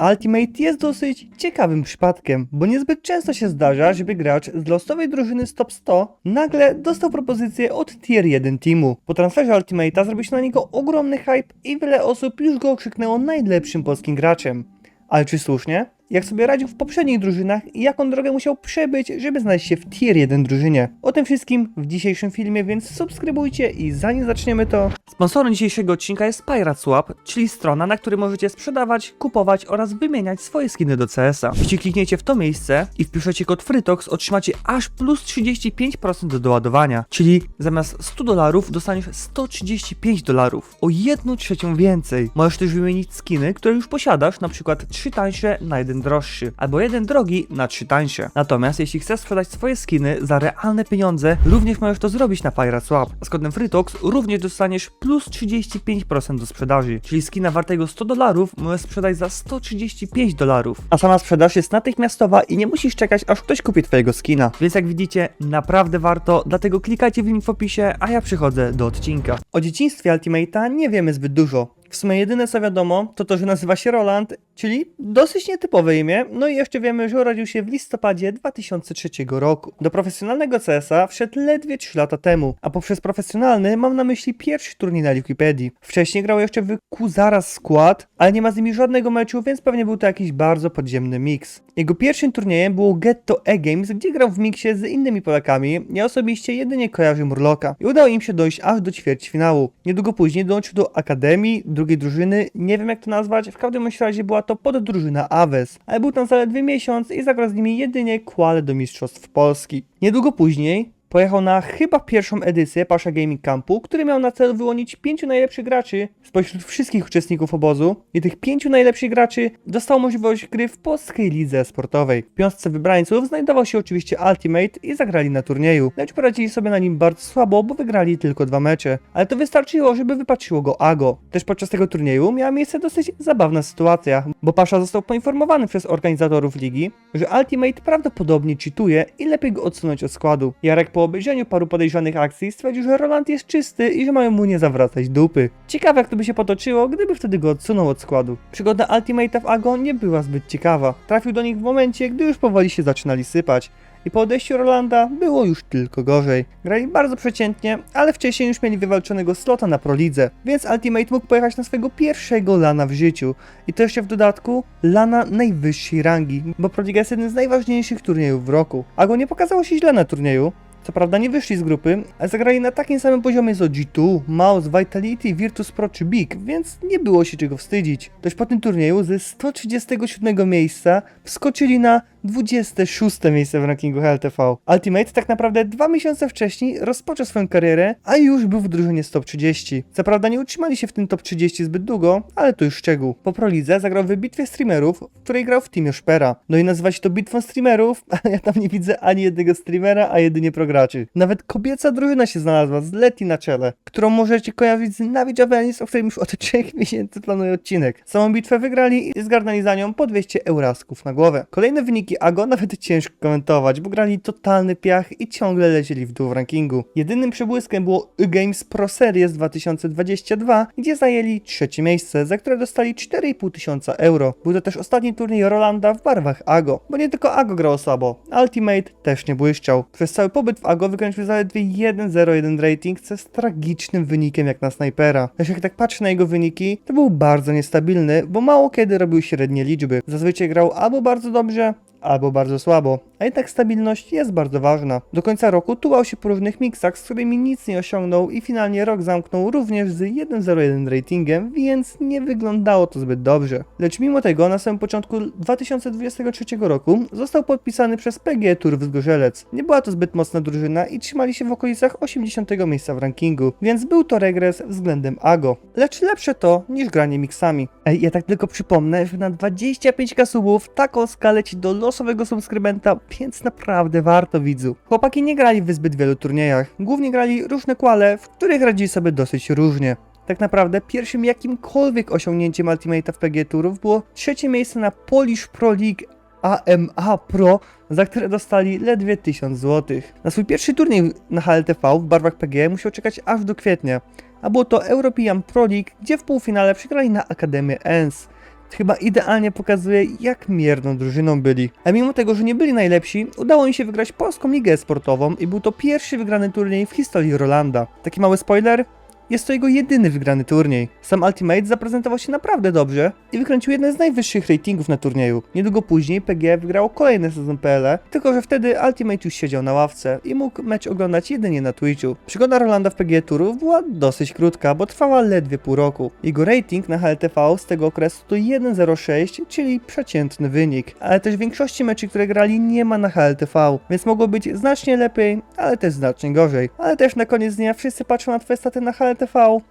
Ultimate jest dosyć ciekawym przypadkiem, bo niezbyt często się zdarza, żeby gracz z losowej drużyny z top 100 nagle dostał propozycję od tier 1 teamu. Po transferze Ultimate'a zrobił się na niego ogromny hype i wiele osób już go okrzyknęło najlepszym polskim graczem. Ale czy słusznie? Jak sobie radził w poprzednich drużynach i jaką drogę musiał przebyć, żeby znaleźć się w tier 1 drużynie. O tym wszystkim w dzisiejszym filmie, więc subskrybujcie i zanim zaczniemy to... Sponsorem dzisiejszego odcinka jest Pirate Swap, czyli strona, na której możecie sprzedawać, kupować oraz wymieniać swoje skiny do CS-a. Jeśli klikniecie w to miejsce i wpiszecie kod FRYTOX, otrzymacie aż plus 35% do doładowania, czyli zamiast 100 dolarów dostaniesz 135 dolarów, o 1 trzecią więcej. Możesz też wymienić skiny, które już posiadasz, na przykład 3 tańsze na jeden droższy, albo jeden drogi na 3 tańsze. Natomiast jeśli chcesz sprzedać swoje skiny za realne pieniądze, również możesz to zrobić na Pirate Swap. Z kodem FRYTOX również dostaniesz plus 35% do sprzedaży, czyli skina wartego 100 dolarów możesz sprzedać za 135 dolarów. A sama sprzedaż jest natychmiastowa i nie musisz czekać aż ktoś kupi twojego skina. Więc jak widzicie, naprawdę warto, dlatego klikajcie w link w opisie, a ja przychodzę do odcinka. O dzieciństwie Ultimate'a nie wiemy zbyt dużo. W sumie jedyne co wiadomo, to to, że nazywa się Roland, czyli dosyć nietypowe imię, no i jeszcze wiemy, że urodził się w listopadzie 2003 roku. Do profesjonalnego CS-a wszedł ledwie 3 lata temu, a poprzez profesjonalny mam na myśli pierwszy turniej na Wikipedii. Wcześniej grał jeszcze w Kuzaras Squad, ale nie ma z nimi żadnego meczu, więc pewnie był to jakiś bardzo podziemny miks. Jego pierwszym turniejem było Ghetto E-Games, gdzie grał w miksie z innymi Polakami. Ja osobiście jedynie kojarzę Murloka. I udało im się dojść aż do ćwierćfinału. Niedługo później dołączył do Akademii, drugiej drużyny, nie wiem jak to nazwać, w każdym razie była to poddrużyna Aves, ale był tam zaledwie miesiąc i zagrał z nimi jedynie kwale do Mistrzostw Polski. Niedługo później pojechał na chyba pierwszą edycję Pasha Gaming Campu, który miał na celu wyłonić pięciu najlepszych graczy spośród wszystkich uczestników obozu i tych pięciu najlepszych graczy dostało możliwość gry w polskiej lidze sportowej. W piątce wybrańców znajdował się oczywiście Ultimate i zagrali na turnieju, lecz poradzili sobie na nim bardzo słabo, bo wygrali tylko dwa mecze, ale to wystarczyło, żeby wypatrzyło go Ago. Też podczas tego turnieju miała miejsce dosyć zabawna sytuacja, bo Pasha został poinformowany przez organizatorów ligi, że Ultimate prawdopodobnie cheatuje i lepiej go odsunąć od składu. Jarek po obejrzeniu paru podejrzanych akcji stwierdził, że Roland jest czysty i że mają mu nie zawracać dupy. Ciekawe jak to by się potoczyło, gdyby wtedy go odsunął od składu. Przygoda Ultimate'a w Ago nie była zbyt ciekawa. Trafił do nich w momencie, gdy już powoli się zaczynali sypać. I po odejściu Rolanda było już tylko gorzej. Grali bardzo przeciętnie, ale wcześniej już mieli wywalczonego slota na Prolidze, więc Ultimate mógł pojechać na swojego pierwszego lana w życiu. I to jeszcze w dodatku lana najwyższej rangi, bo Proliga jest jednym z najważniejszych turniejów w roku. Ago nie pokazało się źle na turnieju, co prawda nie wyszli z grupy, ale zagrali na takim samym poziomie co G2, Mouse, Vitality, Virtus Pro czy Big, więc nie było się czego wstydzić. Toś po tym turnieju ze 137 miejsca wskoczyli na 26 miejsce w rankingu HLTV. Ultimate tak naprawdę dwa miesiące wcześniej rozpoczął swoją karierę, a już był w drużynie z top 30. Co prawda nie utrzymali się w tym top 30 zbyt długo, ale to już szczegół. Po prolidze zagrał w bitwie streamerów, w której grał w teamie Szpera. No i nazywa się to bitwą streamerów, ale ja tam nie widzę ani jednego streamera, a jedynie prograczy. Nawet kobieca drużyna się znalazła z Leti na czele, którą możecie kojarzyć z Navi Javelins, o którym już od 3 miesięcy planuję odcinek. Samą bitwę wygrali i zgarnęli za nią po 200 eurasków na głowę. Kolejne wyniki Ago nawet ciężko komentować, bo grali totalny piach i ciągle lecieli w dół w rankingu. Jedynym przebłyskiem było Y-Games Pro Series 2022, gdzie zajęli trzecie miejsce, za które dostali 4,5 tysiąca euro. Był to też ostatni turniej Rolanda w barwach Ago, bo nie tylko Ago grał słabo, Ultimate też nie błyszczał. Przez cały pobyt w Ago wykręcił zaledwie 1.01 rating, co jest tragicznym wynikiem jak na snajpera. Lecz jak tak patrzę na jego wyniki, to był bardzo niestabilny, bo mało kiedy robił średnie liczby. Zazwyczaj grał albo bardzo dobrze, albo bardzo słabo, a jednak stabilność jest bardzo ważna. Do końca roku tułał się po różnych miksach, z którymi nic nie osiągnął i finalnie rok zamknął również z 1.01 ratingiem, więc nie wyglądało to zbyt dobrze. Lecz mimo tego na samym początku 2023 roku został podpisany przez PG Tour Zgorzelec. Nie była to zbyt mocna drużyna i trzymali się w okolicach 80 miejsca w rankingu, więc był to regres względem AGO. Lecz lepsze to niż granie miksami. Ej, ja tak tylko przypomnę, że na 25 kasubów taką skalę ci do losowego subskrybenta, więc naprawdę warto widzu. Chłopaki nie grali w zbyt wielu turniejach, głównie grali różne kwale, w których radzili sobie dosyć różnie. Tak naprawdę pierwszym jakimkolwiek osiągnięciem Ultimate'a w PG Turów było trzecie miejsce na Polish Pro League AMA Pro, za które dostali ledwie 1000 zł. Na swój pierwszy turniej na HLTV w barwach PG musiał czekać aż do kwietnia, a było to European Pro League, gdzie w półfinale przegrali na Akademię ENS. Chyba idealnie pokazuje, jak mierną drużyną byli. A mimo tego, że nie byli najlepsi, udało im się wygrać polską ligę sportową i był to pierwszy wygrany turniej w historii Rolanda. Taki mały spoiler, jest to jego jedyny wygrany turniej. Sam Ultimate zaprezentował się naprawdę dobrze i wykręcił jeden z najwyższych ratingów na turnieju. Niedługo później PG wygrało kolejny sezon PL, tylko że wtedy Ultimate już siedział na ławce i mógł mecz oglądać jedynie na Twitchu. Przygoda Rolanda w PG Turów była dosyć krótka, bo trwała ledwie pół roku. Jego rating na HLTV z tego okresu to 1.06, czyli przeciętny wynik. Ale też w większości meczy, które grali nie ma na HLTV, więc mogło być znacznie lepiej, ale też znacznie gorzej. Ale też na koniec dnia wszyscy patrzą na twoje staty na HLTV,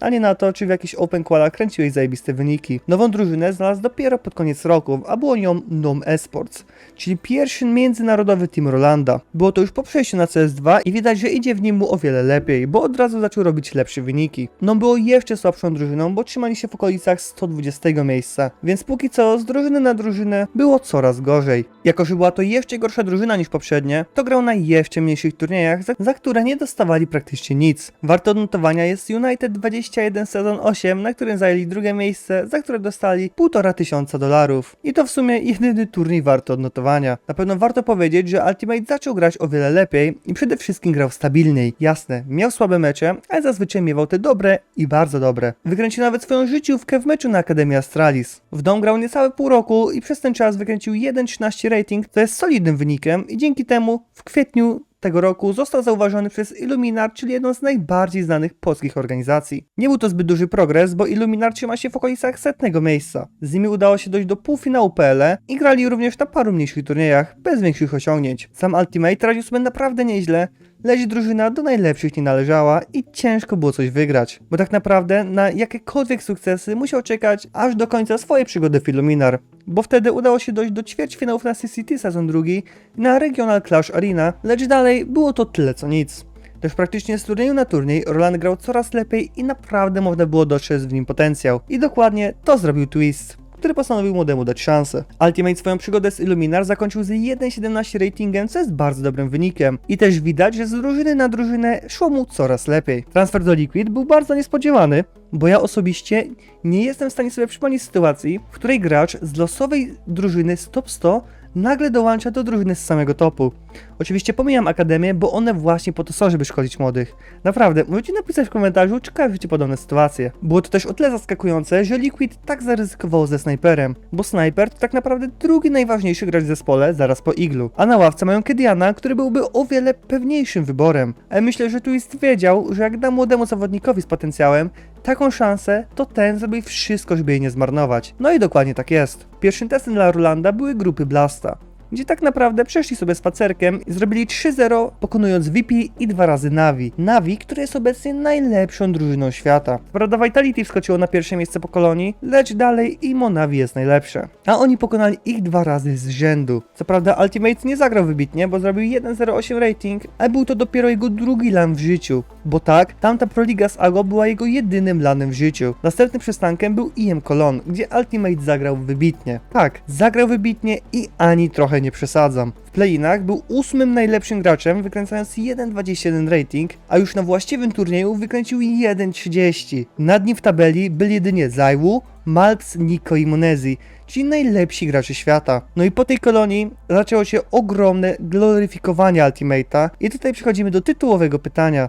a nie na to, czy w jakiś open qualach kręciłeś zajebiste wyniki. Nową drużynę znalazł dopiero pod koniec roku, a było nią NOM Esports, czyli pierwszy międzynarodowy team Rolanda. Było to już po przejściu na CS2 i widać, że idzie w nim mu o wiele lepiej, bo od razu zaczął robić lepsze wyniki. NOM było jeszcze słabszą drużyną, bo trzymali się w okolicach 120 miejsca, więc póki co z drużyny na drużynę było coraz gorzej. Jako, że była to jeszcze gorsza drużyna niż poprzednie, to grał na jeszcze mniejszych turniejach, za, za które nie dostawali praktycznie nic. Warto odnotowania jest United 21 sezon 8, na którym zajęli drugie miejsce, za które dostali 1,5 tysiąca dolarów. I to w sumie jedyny turniej warto odnotowania. Na pewno warto powiedzieć, że Ultimate zaczął grać o wiele lepiej i przede wszystkim grał stabilniej. Jasne, miał słabe mecze, ale zazwyczaj miewał te dobre i bardzo dobre. Wykręcił nawet swoją życiówkę w meczu na Akademii Astralis. W dom grał niecałe pół roku i przez ten czas wykręcił 1.13 rating, to jest solidnym wynikiem i dzięki temu w kwietniu tego roku został zauważony przez Illuminar, czyli jedną z najbardziej znanych polskich organizacji. Nie był to zbyt duży progres, bo Illuminar trzyma się w okolicach setnego miejsca. Z nimi udało się dojść do półfinału PL i grali również na paru mniejszych turniejach, bez większych osiągnięć. Sam Ultimate radził sobie naprawdę nieźle, lecz drużyna do najlepszych nie należała i ciężko było coś wygrać, bo tak naprawdę na jakiekolwiek sukcesy musiał czekać aż do końca swojej przygody w Illuminar, bo wtedy udało się dojść do ćwierćfinałów na CCT sezon drugi na Regional Clash Arena, lecz dalej było to tyle co nic. Też praktycznie z turnieju na turniej Roland grał coraz lepiej i naprawdę można było dostrzec w nim potencjał. I dokładnie to zrobił Twist który postanowił młodemu dać szansę. Ultimate swoją przygodę z Illuminar zakończył z 1.17 ratingiem, co jest bardzo dobrym wynikiem. I też widać, że z drużyny na drużynę szło mu coraz lepiej. Transfer do Liquid był bardzo niespodziewany, bo ja osobiście nie jestem w stanie sobie przypomnieć sytuacji, w której gracz z losowej drużyny z top 100 nagle dołącza do drużyny z samego topu. Oczywiście pomijam akademię, bo one właśnie po to są, żeby szkolić młodych. Naprawdę, możecie napisać w komentarzu, czy kojarzycie podobne sytuacje. Było to też o tyle zaskakujące, że Liquid tak zaryzykowało ze snajperem, bo snajper to tak naprawdę drugi najważniejszy gracz w zespole, zaraz po Iglu. A na ławce mają Kediana, który byłby o wiele pewniejszym wyborem. Ale myślę, że Twist wiedział, że jak da młodemu zawodnikowi z potencjałem taką szansę, to ten zrobi wszystko, żeby jej nie zmarnować. No i dokładnie tak jest. Pierwszym testem dla Rolanda były grupy Blasta gdzie tak naprawdę przeszli sobie spacerkiem i zrobili 3-0, pokonując VP i dwa razy Navi. Navi, które jest obecnie najlepszą drużyną świata. Prawda Vitality wskoczyło na pierwsze miejsce po kolonii, lecz dalej Imo Navi jest najlepsze. A oni pokonali ich dwa razy z rzędu. Co prawda Ultimate nie zagrał wybitnie, bo zrobił 1.08 rating, ale był to dopiero jego drugi lan w życiu. Bo tak, tamta Proliga z AGO była jego jedynym lanem w życiu. Następnym przystankiem był IM Cologne, gdzie Ultimate zagrał wybitnie. Tak, zagrał wybitnie i ani trochę nie przesadzam. W play-inach był ósmym najlepszym graczem, wykręcając 1.21 rating, a już na właściwym turnieju wykręcił 1.30. Nad nim w tabeli byli jedynie Zaiwu, Malps, Nico i Monezi, czyli najlepsi gracze świata. No i po tej kolonii zaczęło się ogromne gloryfikowanie Ultimate'a i tutaj przechodzimy do tytułowego pytania.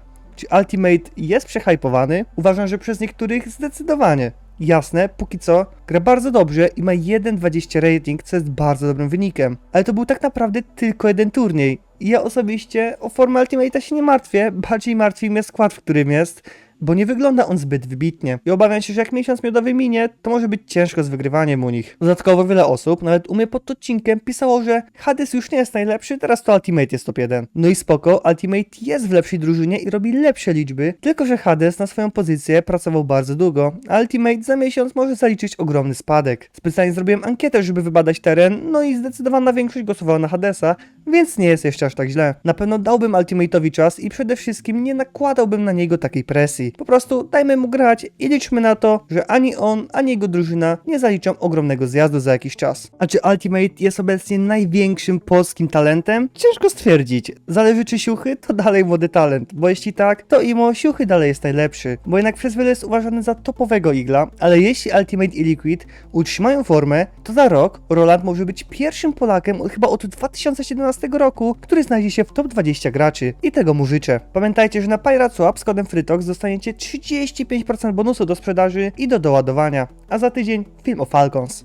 Ultimate jest przehypowany? Uważam, że przez niektórych zdecydowanie. Jasne, póki co gra bardzo dobrze i ma 1.20 rating, co jest bardzo dobrym wynikiem. Ale to był tak naprawdę tylko jeden turniej. I ja osobiście o formę Ultimate'a się nie martwię, bardziej martwi mnie skład, w którym jest, bo nie wygląda on zbyt wybitnie. I obawiam się, że jak miesiąc miodowy minie, to może być ciężko z wygrywaniem u nich. Dodatkowo wiele osób, nawet u mnie pod odcinkiem, pisało, że Hades już nie jest najlepszy, teraz to Ultimate jest top 1. No i spoko, Ultimate jest w lepszej drużynie i robi lepsze liczby, tylko że Hades na swoją pozycję pracował bardzo długo, a Ultimate za miesiąc może zaliczyć ogromny spadek. Specjalnie zrobiłem ankietę, żeby wybadać teren, no i zdecydowana większość głosowała na Hadesa, więc nie jest jeszcze aż tak źle. Na pewno dałbym Ultimate'owi czas i przede wszystkim nie nakładałbym na niego takiej presji. Po prostu dajmy mu grać i liczmy na to, że ani on, ani jego drużyna nie zaliczą ogromnego zjazdu za jakiś czas. A czy Ultimate jest obecnie największym polskim talentem? Ciężko stwierdzić. Zależy czy Siuchy to dalej młody talent, bo jeśli tak, to Imo Siuchy dalej jest najlepszy, bo jednak przez wiele jest uważany za topowego igla, ale jeśli Ultimate i Liquid utrzymają formę, to za rok Roland może być pierwszym Polakiem chyba od 2017 roku, który znajdzie się w top 20 graczy i tego mu życzę. Pamiętajcie, że na Pirate Swap z kodem FRYTOX dostaniecie 35% bonusu do sprzedaży i do doładowania, a za tydzień film o Falcons.